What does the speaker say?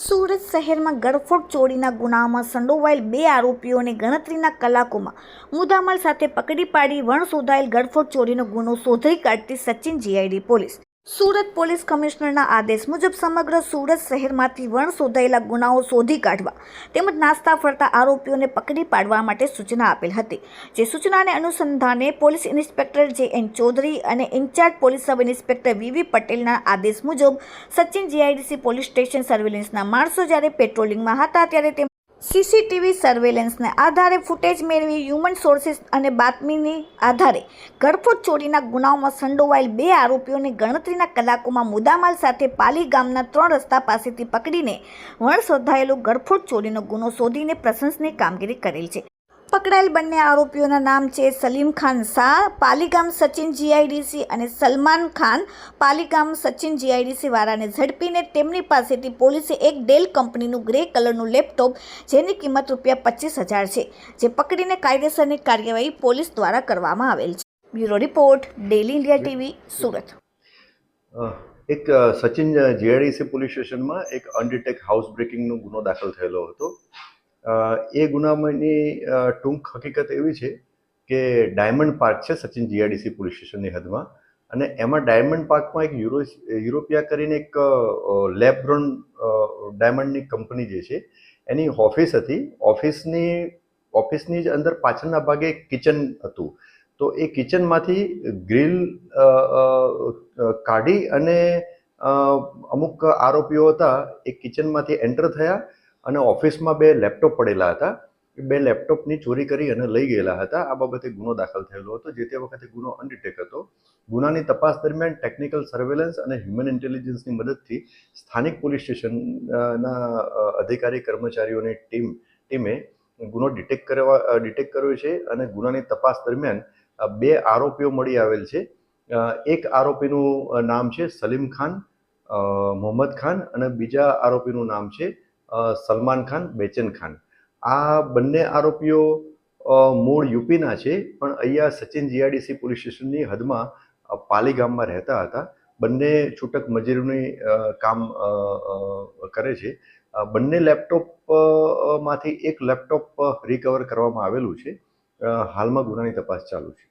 સુરત શહેરમાં ગળફોડ ચોરીના ગુનામાં સંડોવાયેલ બે આરોપીઓને ગણતરીના કલાકોમાં મુદ્દામાલ સાથે પકડી પાડી વણ શોધાયેલ ગળફોડ ચોરીનો ગુનો શોધી કાઢતી Sachin GID police. Surat police કમિશનરના આદેશ મુજબ સમગ્ર સુરત શહેરમાંથી વણ શોધાયેલા ગુનાઓ શોધી કાઢવા તેમજ નાસ્તા ફરતા આરોપીઓને પકડી પાડવા માટે સૂચના આપેલ હતી. જે સૂચનાને અનુસંધાને પોલીસ ઇન્સ્પેક્ટર જે એન ચૌધરી અને incharge police sub inspector VV પટેલના આદેશ મુજબ સચિન જીઆઈડીસી પોલીસ સ્ટેશન સર્વેલન્સના માણસો જ્યારે પેટ્રોલિંગમાં હતા ત્યારે તે સીસીટીવી સર્વેલન્સને આધારે ફૂટેજ મેળવી હ્યુમન સોર્સિસ અને બાતમીની આધારે ગળફોટ ચોરીના ગુનાઓમાં સંડોવાયેલ બે આરોપીઓને ગણતરીના કલાકોમાં મુદ્દામાલ સાથે પાલી ગામના ત્રણ રસ્તા પાસેથી પકડીને વણ શોધાયેલો ગળફોટ ચોરીનો ગુનો શોધીને પ્રશંસનીય કામગીરી કરેલ છે. પકડાયેલ બંને આરોપીઓના નામ છે સલીમ ખાન શાહ, પાલીગામ સચિન જીઆઈડીસી અને સલમાન ખાન. પાલીગામ સચિન જીઆઈડીસી વાળાને ઝડપીને તેમની પાસેથી પોલીસે એક ડેલ કંપનીનું ગ્રે કલરનું લેપટોપ, જેની કિંમત રૂપિયા પચીસ હજાર છે, જે પકડીને કાયદેસરની કાર્યવાહી પોલીસ દ્વારા કરવામાં આવેલ છે. Bureau report daily India TV, Surat. એક સચિન જીઆઈડીસી પોલીસ સ્ટેશનમાં એક અનડિટેક હાઉસ બ્રેકિંગનો ગુનો દાખલ થયેલો હતો. એ ગુનામાંની ટૂંક હકીકત એવી છે કે ડાયમંડ પાર્ક છે સચિન જીઆઈડીસી પોલીસ સ્ટેશનની હદમાં અને એમાં ડાયમંડ પાર્કમાં એક યુરો, યુરોપિયા કરીને એક લેબ્રોન ડાયમંડની કંપની જે છે એની ઓફિસ હતી. ઓફિસની ઓફિસની જ અંદર પાછળના ભાગે કિચન હતું. તો એ કિચનમાંથી ગ્રીલ કાઢી અને અમુક આરોપીઓ હતા એ કિચનમાંથી એન્ટર થયા અને ઓફિસમાં બે લેપટોપ પડેલા હતા. એ બે લેપટોપની ચોરી કરી અને લઈ ગયેલા હતા. આ બાબતે ગુનો દાખલ થયેલો હતો, જે તે વખતે ગુનો અનડિટેક હતો. ગુનાની તપાસ દરમિયાન ટેકનિકલ સર્વેલન્સ અને હ્યુમન ઇન્ટેલિજન્સની મદદથી સ્થાનિક પોલીસ સ્ટેશનના અધિકારી, કર્મચારીઓની ટીમ ટીમે ગુનો ડિટેક્ટ કરવા ડિટેક્ટ કર્યો છે અને ગુનાની તપાસ દરમિયાન બે આરોપીઓ મળી આવેલ છે. એક આરોપીનું નામ છે સલીમ ખાન મોહમ્મદ ખાન અને બીજા આરોપીનું નામ છે સલમાન ખાન, બેચન ખાન. આ બંને આરોપીઓ મૂળ યુપીના છે, પણ અહીંયા સચિન જીઆરડીસી પોલીસ સ્ટેશનની હદમાં પાલી ગામમાં રહેતા હતા. બંને છૂટક મજૂરીની કામ કરે છે. બંને લેપટોપમાંથી એક લેપટોપ રિકવર કરવામાં આવેલું છે. હાલમાં ગુનાની તપાસ ચાલુ છે.